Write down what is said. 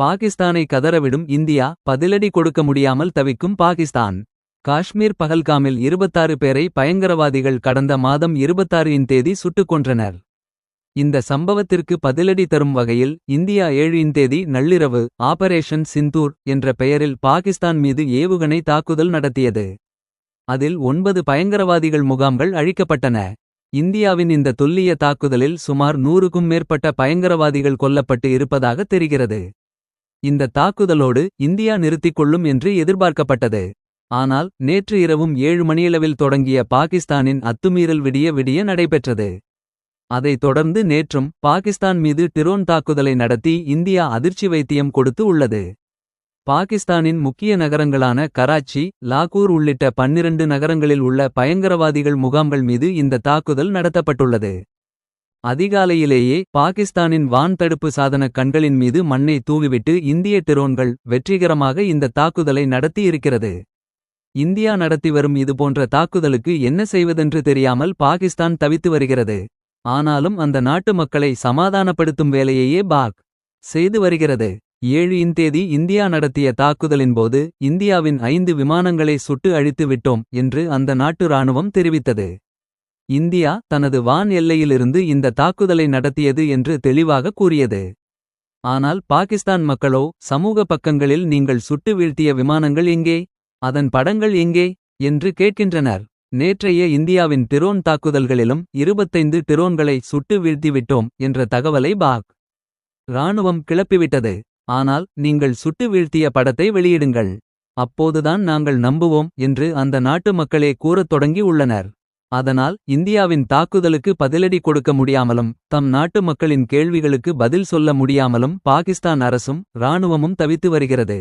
பாகிஸ்தானை கதறவிடும் இந்தியா பதிலடி கொடுக்க முடியாமல் தவிக்கும் பாகிஸ்தான். காஷ்மீர் பகல்காமில் 26 பேரை பயங்கரவாதிகள் கடந்த மாதம் 26 இன் தேதி சுட்டுக் கொன்றனர். இந்த சம்பவத்திற்கு பதிலடி தரும் வகையில் இந்தியா 7 இன் தேதி நள்ளிரவு ஆபரேஷன் சிந்தூர் என்ற பெயரில் பாகிஸ்தான் மீது ஏவுகணை தாக்குதல் நடத்தியது. அதில் ஒன்பது பயங்கரவாதிகள் முகாம்கள் அழிக்கப்பட்டன. இந்தியாவின் இந்த துல்லிய தாக்குதலில் சுமார் நூறுக்கும் மேற்பட்ட பயங்கரவாதிகள் கொல்லப்பட்டு இருப்பதாக தெரிகிறது. இந்த தாக்குதலோடு இந்தியா நிறுத்திக் கொள்ளும் என்று எதிர்பார்க்கப்பட்டது. ஆனால் நேற்று இரவும் ஏழு மணியளவில் தொடங்கிய பாகிஸ்தானின் அத்துமீறல் விடிய விடிய நடைபெற்றது. அதைத் தொடர்ந்து நேற்றும் பாகிஸ்தான் மீது டிரோன் தாக்குதலை நடத்தி இந்தியா அதிர்ச்சி வைத்தியம் கொடுத்து உள்ளது. பாகிஸ்தானின் முக்கிய நகரங்களான கராச்சி லாகூர் உள்ளிட்ட பன்னிரண்டு நகரங்களில் உள்ள பயங்கரவாதிகள் முகாம்கள் மீது இந்த தாக்குதல் நடத்தப்பட்டுள்ளது. அதிகாலையிலேயே பாகிஸ்தானின் வான் தடுப்பு சாதன கண்களின் மீது மண்ணை தூவிவிட்டு இந்திய டிரோன்கள் வெற்றிகரமாக இந்த தாக்குதலை நடத்தியிருக்கிறது. இந்தியா நடத்தி வரும் இதுபோன்ற தாக்குதலுக்கு என்ன செய்வதென்று தெரியாமல் பாகிஸ்தான் தவித்து வருகிறது. ஆனாலும் அந்த நாட்டு மக்களை சமாதானப்படுத்தும் வேலையையே பாக் செய்து வருகிறது. ஏழு இன் தேதி இந்தியா நடத்திய தாக்குதலின் போது இந்தியாவின் ஐந்து விமானங்களை சுட்டு அழித்து விட்டோம் என்று அந்த நாட்டு ராணுவம் தெரிவித்தது. இந்தியா தனது வான் எல்லையிலிருந்து இந்த தாக்குதலை நடத்தியது என்று தெளிவாக கூறியது. ஆனால் பாகிஸ்தான் மக்களோ சமூக பக்கங்களில் நீங்கள் சுட்டு வீழ்த்திய விமானங்கள் எங்கே? அதன் படங்கள் எங்கே? என்று கேட்கின்றனர். நேற்றைய இந்தியாவின் டிரோன் தாக்குதல்களிலும் 25 டிரோன்களை சுட்டு வீழ்த்திவிட்டோம் என்ற தகவலை பாக். ராணுவம் கிளப்பிவிட்டது. ஆனால் நீங்கள் சுட்டு வீழ்த்திய படத்தை வெளியிடுங்கள். அப்போதுதான் நாங்கள் நம்புவோம் என்று அந்த நாட்டு மக்களே கூறத் தொடங்கி உள்ளனர். அதனால் இந்தியாவின் தாக்குதலுக்கு பதிலடி கொடுக்க முடியாமலும் தம் நாட்டு மக்களின் கேள்விகளுக்கு பதில் சொல்ல முடியாமலும் பாகிஸ்தான் அரசும் இராணுவமும் தவித்து வருகிறது.